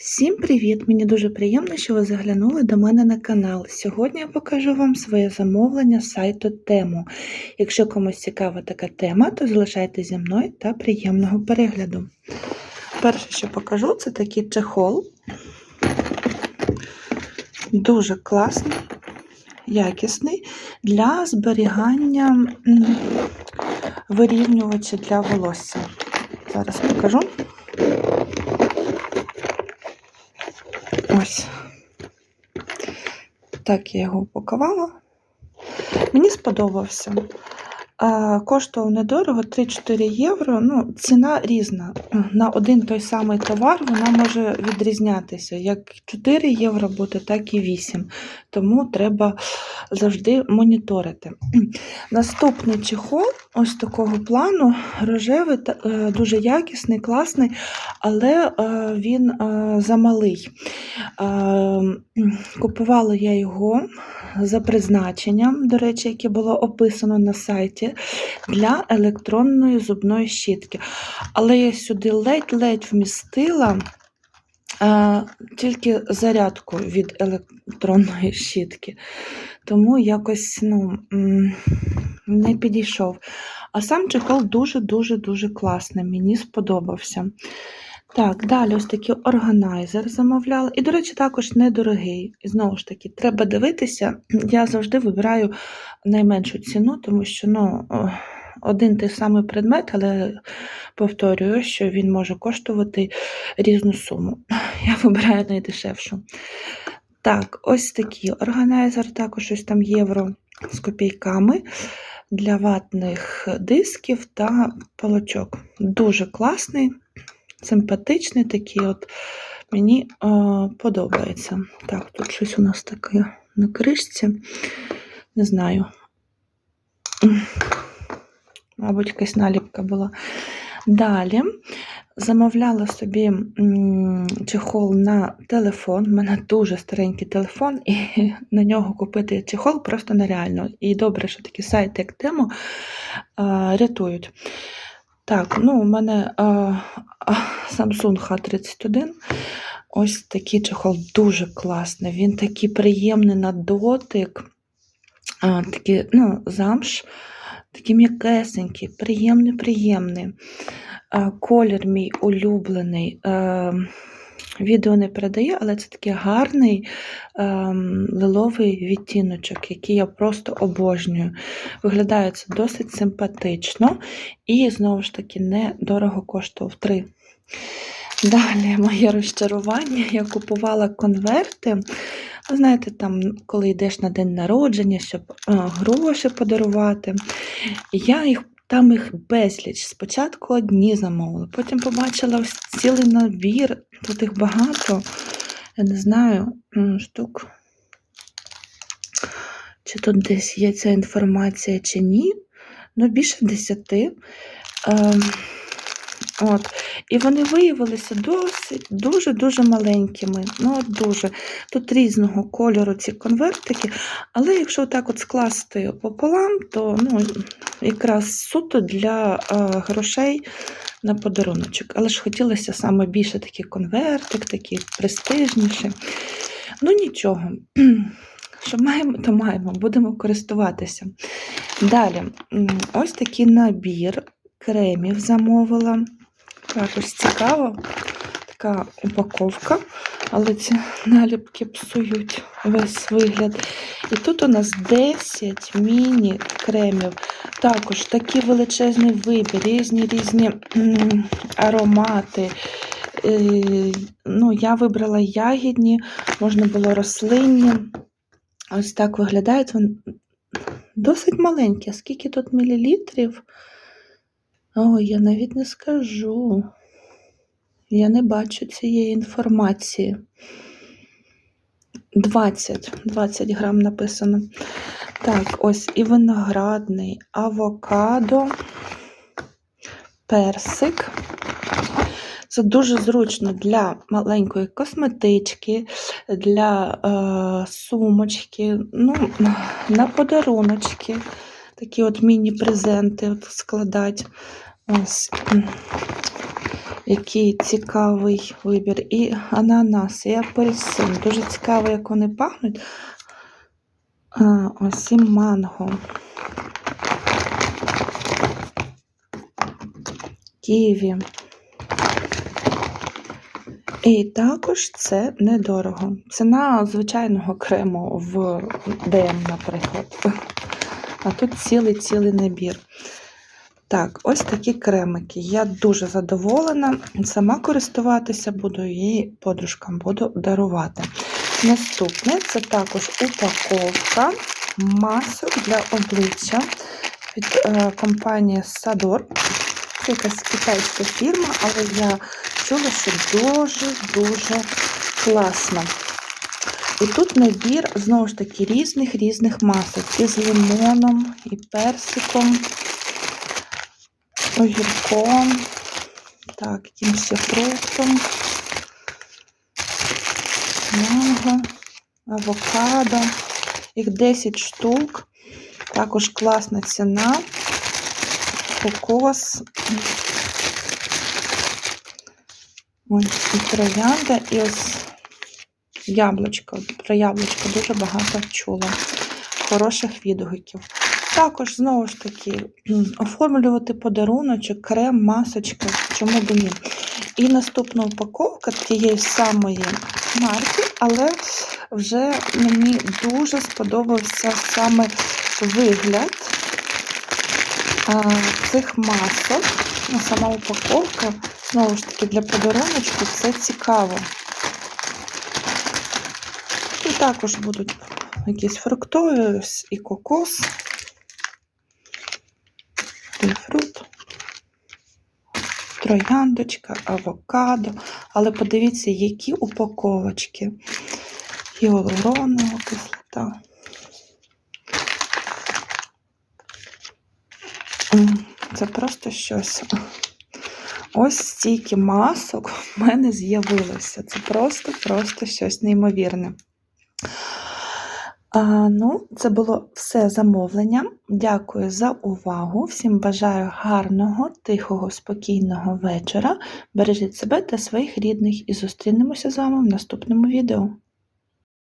Всім привіт! Мені дуже приємно, що ви заглянули до мене на канал. Сьогодні я покажу вам своє замовлення з сайту Тему. Якщо комусь цікава така тема, то залишайтеся зі мною та приємного перегляду. Перше, що покажу, це такий чехол. Дуже класний, якісний для зберігання вирівнювача для волосся. Зараз покажу. Ось. Так я його упакувала. Мені сподобався. Коштував недорого 3-4 євро. Ну, ціна різна. На один той самий товар вона може відрізнятися. Як 4 євро буде, так і 8. Тому треба завжди моніторити. Наступний чехол, ось такого плану, рожевий, е, дуже якісний, класний, але е, він е, замалий. Купувала я його за призначенням, до речі, яке було описано на сайті, для електронної зубної щітки. Але я сюди ледь-ледь вмістила е, тільки зарядку від електронної щітки. Тому якось ну, не підійшов. А сам чехол дуже-дуже дуже класний, мені сподобався. Так, далі ось такий органайзер замовляла. І, до речі, також недорогий. І знову ж таки, треба дивитися. Я завжди вибираю найменшу ціну, тому що ну, один той самий предмет, але повторюю, що він може коштувати різну суму. Я вибираю найдешевшу. Так, ось такий органайзер, також ось там євро з копійками для ватних дисків та палочок. Дуже класний симпатичний такий, от мені е, подобається. Так, тут щось у нас таке на кришці. Не знаю. Мабуть, якась наліпка була. Далі замовляла собі чехол на телефон. У мене дуже старенький телефон, і на нього купити чехол просто нереально. І добре, що такі сайти, як Тему, рятують. Так, ну у мене Samsung H31. Ось такий чехол дуже класний. Він такий приємний на дотик. А, такий, ну, замш, такий м'якесенький, приємний, приємний. Колір мій улюблений. А, відео не передає, але це такий гарний ем, лиловий відтіночок, який я просто обожнюю. Виглядає це досить симпатично і, знову ж таки, недорого коштував 3. Далі моє розчарування. Я купувала конверти. Знаєте, там, коли йдеш на день народження, щоб е, гроші подарувати. Я їх там їх безліч. Спочатку одні замовила, потім побачила цілий набір, тут їх багато. Я не знаю, штук. Чи тут десь є ця інформація, чи ні. Ну, більше десяти. От. І вони виявилися досить дуже-дуже маленькими. Ну, от дуже. Тут різного кольору ці конвертики, але якщо так от скласти пополам, то ну, якраз суто для е, грошей на подаруночок. Але ж хотілося саме більше такий конвертик, такий престижніший. Ну нічого. Що маємо, то маємо, будемо користуватися. Далі, ось такий набір кремів замовила. Також цікаво, така упаковка, але ці наліпки псують весь вигляд. І тут у нас 10 міні-кремів. Також такий величезний вибір, різні різні аромати. Е, ну, я вибрала ягідні, можна було рослинні. Ось так виглядають. Досить маленький. А скільки тут мілілітрів? Ой, я навіть не скажу. Я не бачу цієї інформації. 20, 20 грам написано. Так, ось і виноградний, авокадо, персик. Це дуже зручно для маленької косметички, для е, сумочки, ну, на подаруночки. Такі от міні-презенти складати. Ось. Який цікавий вибір. І ананас, і апельсин. Дуже цікаво, як вони пахнуть. А, ось і манго. Ківі. І також це недорого. Ціна звичайного крему в ДМ, наприклад. А тут цілий-цілий набір. Так, ось такі кремики. Я дуже задоволена. Сама користуватися буду і подружкам буду дарувати. Наступне це також упаковка масок для обличчя від е, компанії Садор. Це якась китайська фірма, але я чула, що дуже-дуже класно. І тут набір, знову ж таки, різних різних масок. І з лимоном, і персиком, огірком, так, якимось фруктом, манго, авокадо. Їх 10 штук. Також класна ціна. Кокос. Ось і троянда, і ось яблучко. Про яблучко дуже багато чула. Хороших відгуків. Також, знову ж таки, оформлювати подаруночок, крем, масочка, чому б ні. І наступна упаковка тієї самої марки, але вже мені дуже сподобався саме вигляд цих масок. Ну, сама упаковка, знову ж таки, для подаруночку це цікаво. І також будуть якісь фруктові і кокос, грейпфрут, трояндочка, авокадо. Але подивіться, які упаковочки. Гіалуронова кислота. Це просто щось. Ось стільки масок в мене з'явилося. Це просто-просто щось неймовірне. А, ну, це було все замовлення. Дякую за увагу. Всім бажаю гарного, тихого, спокійного вечора. Бережіть себе та своїх рідних і зустрінемося з вами в наступному відео.